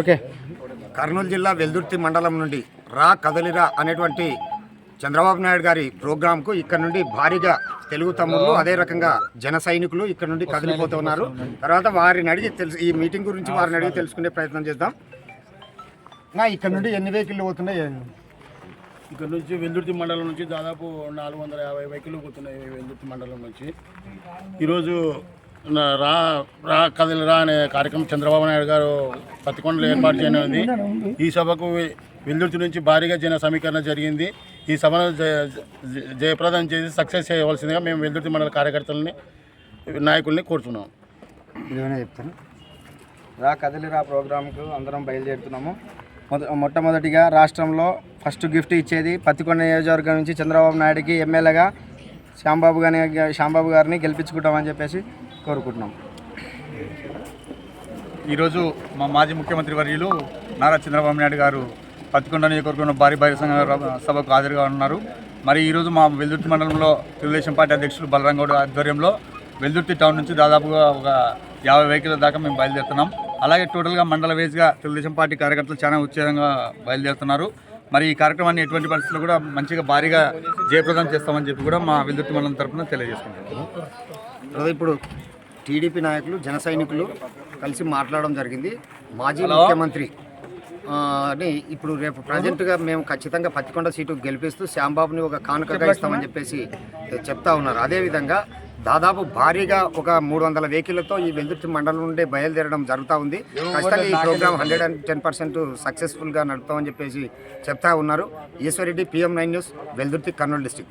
Okay. Kurnool జిల్లా వెల్దుర్తి మండలం నుండి రా కదలిరా అనేటువంటి చంద్రబాబు నాయుడు గారి ప్రోగ్రాంకు ఇక్కడ నుండి భారీగా తెలుగు తమ్ముళ్ళు అదే రకంగా జన సైనికులు ఇక్కడ నుండి కదిలిపోతున్నారు. తర్వాత వారిని అడిగి తెలుసు ఈ మీటింగ్ గురించి వారిని అడిగి తెలుసుకునే ప్రయత్నం చేద్దాం. నా ఇక్కడ నుండి ఎన్ని వెహికల్ పోతున్నాయి? ఇక్కడ నుంచి వెల్దుర్తి మండలం నుంచి దాదాపు నాలుగు వందల యాభై వెహికల్ పోతున్నాయి వెల్దుర్తి మండలం నుంచి. ఈరోజు రా రా కథలు రా అనే కార్యక్రమం చంద్రబాబు నాయుడు గారు పత్తికొండలో ఏర్పాటు చేయనుంది ఈ సభకు వెల్లుర్తి నుంచి భారీగా జన సమీకరణ జరిగింది. ఈ సభను జయప్రదం చేసి సక్సెస్ చేయవలసిందిగా మేము వెల్లుర్తి మండల కార్యకర్తలని నాయకుల్ని కోరుతున్నాం ఇదేమైనా చెప్తాను? రా కదిలిరా ప్రోగ్రాంకు అందరం బయలుదేరుతున్నాము. మొద మొట్టమొదటిగా రాష్ట్రంలో ఫస్ట్ గిఫ్ట్ ఇచ్చేది పత్తికొండ నియోజకవర్గం నుంచి చంద్రబాబు నాయుడుకి ఎమ్మెల్యేగా శ్యాంబాబు గారిని శ్యాంబాబు గారిని గెలిపించుకుంటామని చెప్పేసి కోరుకుంటున్నాం. ఈరోజు మా మాజీ ముఖ్యమంత్రి వర్యులు నారా చంద్రబాబు నాయుడు గారు పత్తికొండ నియోజకవర్గంలో భారీ భారీ సంఘ సభకు హాజరుగా ఉన్నారు. మరి ఈరోజు మా వెల్దుర్తి మండలంలో తెలుగుదేశం పార్టీ అధ్యక్షులు బలరాం గౌడ్ ఆధ్వర్యంలో వెల్దుర్తి టౌన్ నుంచి దాదాపుగా ఒక యాభై వెహికల్ దాకా మేము బయలుదేరుతున్నాం. అలాగే టోటల్గా మండల వేస్గా తెలుగుదేశం పార్టీ కార్యకర్తలు చాలా ఉత్సాహంగా బయలుదేరుతున్నారు. మరి ఈ కార్యక్రమాన్ని ఎటువంటి పరిస్థితుల్లో కూడా మంచిగా భారీగా జయప్రదం చేస్తామని చెప్పి కూడా మా వెల్దుర్తి మండలం తరఫున తెలియజేసుకుంటాం తర్వాత ఇప్పుడు టీడీపీ నాయకులు జన సైనికులు కలిసి మాట్లాడడం జరిగింది. మాజీ ముఖ్యమంత్రి అని ఇప్పుడు రేపు ప్రజెంట్గా మేము ఖచ్చితంగా పత్తికొండ సీటు గెలిపిస్తూ శ్యాంబాబుని ఒక కానుకగా ఇస్తామని చెప్పేసి చెప్తా ఉన్నారు. అదేవిధంగా దాదాపు భారీగా ఒక మూడు వందల వెహికల్లతో ఈ వెల్దుర్తి మండలం నుండి బయలుదేరడం జరుగుతూ ఉంది. ఖచ్చితంగా ఈ programme hundred and ten percent సక్సెస్ఫుల్గా నడుపుతామని చెప్పేసి చెప్తా ఉన్నారు. Eswar Reddy PM nine news Veldurthi Kurnool district.